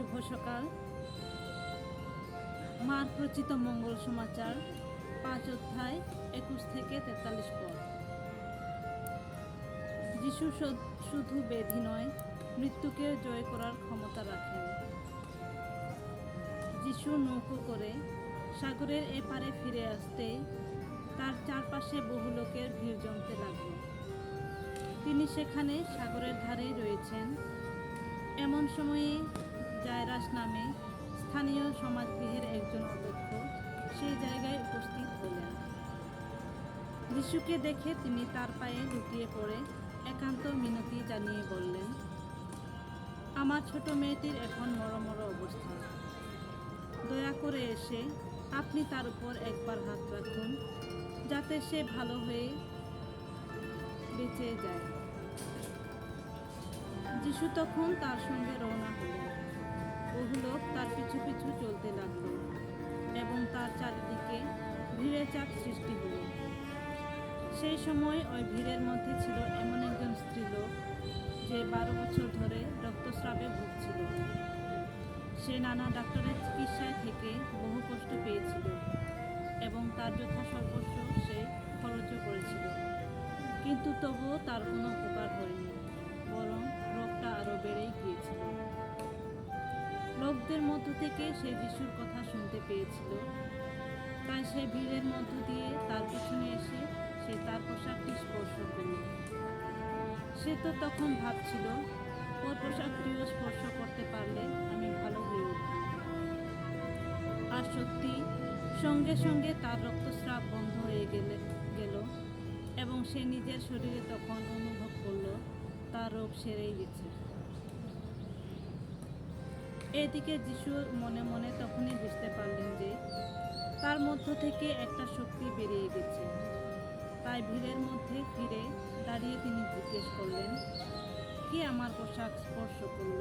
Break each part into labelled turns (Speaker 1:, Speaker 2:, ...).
Speaker 1: শুভ সকাল। মার প্রচিত মঙ্গল সমাচার, পাঁচ অধ্যায়, একুশ থেকে তেতাল্লিশ পদ। যিশু শুধু বেধি নয়, মৃত্যুকে জয় করার ক্ষমতা রাখেন। যিশু নৌকো করে সাগরের এপারে ফিরে আসতে তার চারপাশে বহু লোকের ভিড় জমতে লাগল। তিনি সেখানে সাগরের ধারেই রয়েছেন। এমন সময়ে জায়রাস নামে স্থানীয় সমাজগৃহের একজন অধ্যক্ষ সেই জায়গায় উপস্থিত হলেন। যিশুকে দেখে তিনি তার পায়ে লুটিয়ে পড়ে একান্ত মিনতি জানিয়ে বললেন, আমার ছোট মেয়েটির এখন মরমর অবস্থা। দয়া করে এসে আপনি তার উপর একবার হাত রাখুন, যাতে সে ভালো হয়ে বেঁচে যায়। যিশু তখন তার সঙ্গে রওনা হলেন। বহু তার পিছু পিছু চলতে লাগল এবং তার চারিদিকে ভিড়ের চাপ সৃষ্টি হলো। সেই সময় ওই ভিড়ের মধ্যে ছিল এমন একজন স্ত্রীলোক যে বারো বছর ধরে রক্তস্রাবে ভুগছিল। সে নানা ডাক্তারের চিকিৎসায় থেকে বহু কষ্ট পেয়েছিল এবং তার যথা সর্বস্ব সে খরচও করেছিল। কিন্তু তবুও তার কোনো উপকার হয়নি। থেকে সে যিশুর কথা শুনতে পেয়েছিল। তাই সে ভিড়ের মধ্য দিয়ে তার পিছনে এসে সে তার পোশাকটি স্পর্শ করল। সে তো তখন ভাবছিল, ওর পোশাকটিও স্পর্শ করতে পারলে আমি ভালো হয়ে উঠব। আর সত্যি, সঙ্গে সঙ্গে তার রক্তস্রাব বন্ধ হয়ে গেলে, গেল এবং সে নিজের শরীরে তখন অনুভব করল, তার রোগ সেরেই গেছে। এদিকে যিশু মনে মনে তখনই বুঝতে পারলেন যে তার মধ্য থেকে একটা শক্তি বেরিয়ে গেছে। তাই ভিড়ের মধ্যে ফিরে দাঁড়িয়ে তিনি জিজ্ঞেস করলেন, কে আমার পোশাক স্পর্শ করল?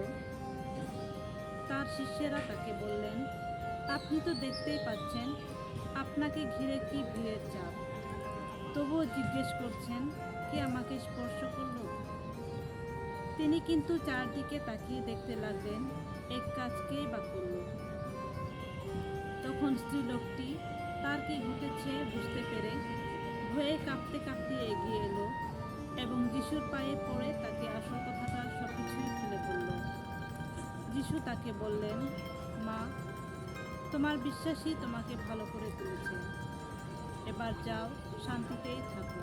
Speaker 1: তার শিষ্যেরা তাকে বললেন, আপনি তো দেখতেই পাচ্ছেন, আপনাকে ঘিরে কি ভিড়ের চাপ। তবুও জিজ্ঞেস করছেন, কে আমাকে স্পর্শ করল? তিনি কিন্তু চারদিকে তাকিয়ে দেখতে লাগলেন এক কাজকেই বা করল? তখন স্ত্রীলোকটি তার কি ঘটেছে বুঝতে পেরে? ভয়ে কাঁপতে কাঁপতে এগিয়ে এলো এবং যিশুর পায়ে পড়ে তাকে আসল কথাটা সব কিছুই খুলে বলল। যিশু তাকে বললেন, মা, তোমার বিশ্বাসই তোমাকে ভালো করে তুলেছে। এবার যাও, শান্তিতেই থাকো।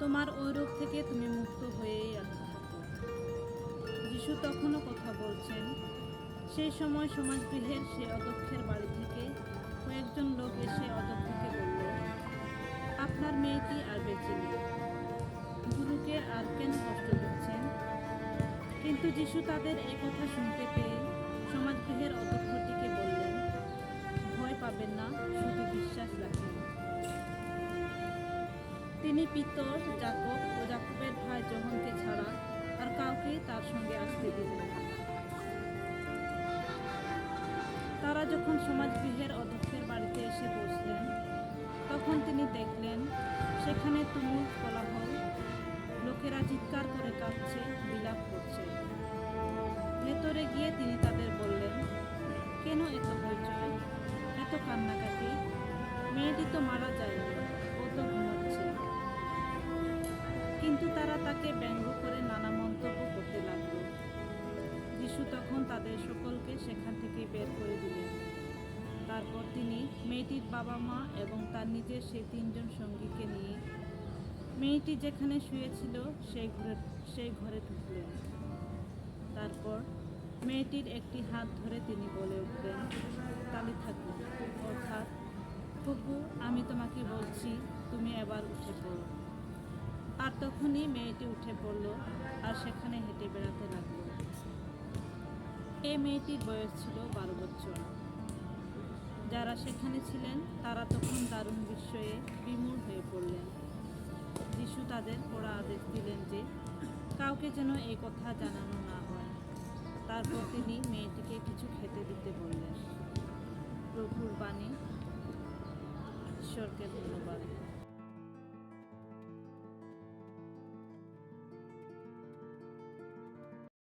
Speaker 1: তোমার ওই রোগ থেকে তুমি মুক্ত হয়েই থাকো যিশু তখনও কথা বলছেন। সেই সময় সমাজগৃহের সে অধ্যক্ষের বাড়ি থেকে কয়েকজন লোক এসে অধ্যক্ষকে বলল, আপনার মেয়েটি আর বেঁচে নেই? গুরুকে আর কেন কষ্ট দিচ্ছেন? কিন্তু যিশু তাদের কথা শুনতে পেয়ে সমাজগৃহের অধ্যক্ষটিকে বললেন, ভয় পাবেন না, শুধু বিশ্বাস রাখেন। তিনি পিতর জাকব ও জাকবের ভাই জহনকে ছাড়া আর কাউকেই তার সঙ্গে আসতে দিলেন না। তারা যখন সমাজগৃহের অধ্যক্ষের বাড়িতে এসে বসলেন, তখন তিনি দেখলেন, সেখানে তুমুল কোলাহল, লোকেরা চিৎকার করে কাঁদছে, বিলাপ করছে। ভেতরে গিয়ে তিনি তাদের বললেন, কেন এত হইচই? এত কান্নাকাটি? মেয়েটি তো মারা যায়নি তাদের সকলকে সেখান থেকে বের করে দিলেন। তারপর তিনি মেয়েটির বাবা মা এবং তার নিজের সেই তিনজন সঙ্গীকে নিয়ে মেয়েটি যেখানে শুয়েছিল সেই ঘরে সেই ঘরে ঢুকলেন। তারপর মেয়েটির একটি হাত ধরে তিনি বলে উঠলেন, তালে থাকুন অর্থাৎ ফুপু আমি তোমাকে বলছি, তুমি এবার উঠে পড়ো। আর তখনই মেয়েটি উঠে পড়ল আর সেখানে হেঁটে বেড়াতে লাগল। এই মেয়েটির বয়স ছিল বারো বছর। যারা সেখানে ছিলেন, তারা তখন দারুণ বিস্ময়ে বিমূঢ় হয়ে পড়লেন। যিশু তাদের পড়া আদেশ দিলেন যে, কাউকে যেন এই কথা জানানো না হয়। তারপর তিনি মেয়েটিকে কিছু খেতে দিতে বললেন। প্রভুর বাণী ঈশ্বরকে ধন্যবাদ।